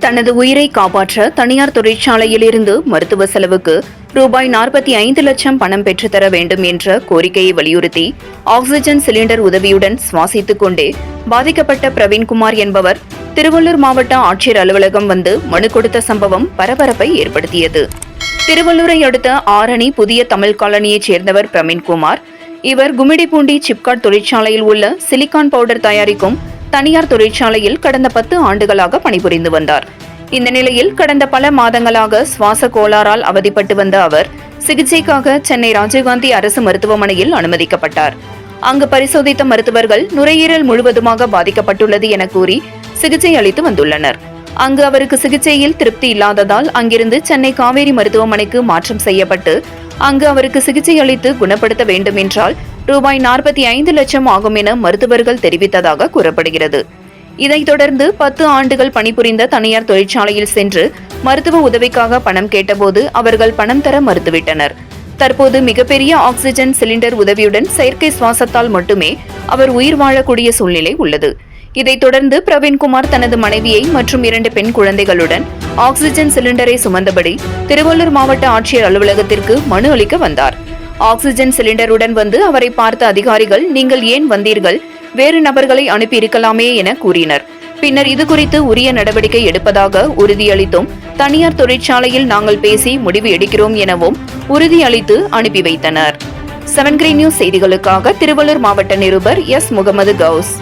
தனது உயிரை காப்பாற்ற தனியார் தொழிற்சாலையில் இருந்து மருத்துவ செலவுக்கு ரூபாய் நாற்பத்தி ஐந்து லட்சம் பணம் பெற்றுத்தர வேண்டும் என்ற கோரிக்கையை வலியுறுத்தி ஆக்ஸிஜன் சிலிண்டர் உதவியுடன் சுவாசித்துக் கொண்டே பாதிக்கப்பட்ட பிரவீன்குமார் என்பவர் திருவள்ளூர் மாவட்ட ஆட்சியர் அலுவலகம் வந்து மனு கொடுத்த சம்பவம் பரபரப்பை ஏற்படுத்தியது. திருவள்ளூரை அடுத்த ஆரணி புதிய தமிழ் காலனியைச் சேர்ந்தவர் பிரவீன்குமார். இவர் கும்மிடிப்பூண்டி சிப்காட் தொழிற்சாலையில் உள்ள சிலிக்கான் பவுடர் தயாரிக்கும் தனியார் தொழிற்சாலையில் கடந்த பத்து ஆண்டுகளாக பணிபுரிந்து வந்தார். இந்த நிலையில் கடந்த பல மாதங்களாக சுவாச கோளாறால் அவதிப்பட்டு வந்த அவர் சிகிச்சைக்காக சென்னை ராஜீவ்காந்தி அரசு மருத்துவமனையில் அனுமதிக்கப்பட்டார். அங்கு பரிசோதித்த மருத்துவர்கள் நுரையீரல் முழுவதுமாக பாதிக்கப்பட்டுள்ளது என கூறி சிகிச்சை அளித்து வந்துள்ளனர். அங்கு அவருக்கு சிகிச்சையில் திருப்தி இல்லாததால் அங்கிருந்து சென்னை காவேரி மருத்துவமனைக்கு மாற்றம் செய்யப்பட்டு அங்கு அவருக்கு சிகிச்சை அளித்து குணப்படுத்த வேண்டும் என்றால் ரூபாய் நாற்பத்தி ஐந்து லட்சம் ஆகும் என மருத்துவர்கள் தெரிவித்ததாக கூறப்படுகிறது. இதைத் தொடர்ந்து பத்து ஆண்டுகள் பணிபுரிந்த தனியார் தொழிற்சாலையில் சென்று மருத்துவ உதவிக்காக பணம் கேட்டபோது அவர்கள் பணம் தர மறுத்துவிட்டனர். தற்போது மிகப்பெரிய ஆக்சிஜன் சிலிண்டர் உதவியுடன் செயற்கை சுவாசத்தால் மட்டுமே அவர் உயிர் வாழக்கூடிய சூழ்நிலை உள்ளது. இதைத் தொடர்ந்து பிரவீன்குமார் தனது மனைவியை மற்றும் இரண்டு பெண் குழந்தைகளுடன் ஆக்சிஜன் சிலிண்டரை சுமந்தபடி திருவள்ளூர் மாவட்ட ஆட்சியர் அலுவலகத்திற்கு மனு அளிக்க வந்தார். ஆக்ஸிஜன் சிலிண்டருடன் வந்து அவரை பார்த்த அதிகாரிகள் நீங்கள் ஏன் வந்தீர்கள்? வேறு நபர்களை அனுப்பி இருக்கலாமே என கூறினர். பின்னர் இது குறித்து உரிய நடவடிக்கை எடுப்பதாக உறுதியளித்தும் தனியார் தொழிற்சாலையில் நாங்கள் பேசி முடிவு எடுக்கிறோம் எனவும் உறுதியளித்து அனுப்பி வைத்தனர். செவன் கிரீன் நியூஸ் செய்திகளுக்காக திருவள்ளூர் மாவட்ட நிருபர் எஸ். முகமது கவுஸ்.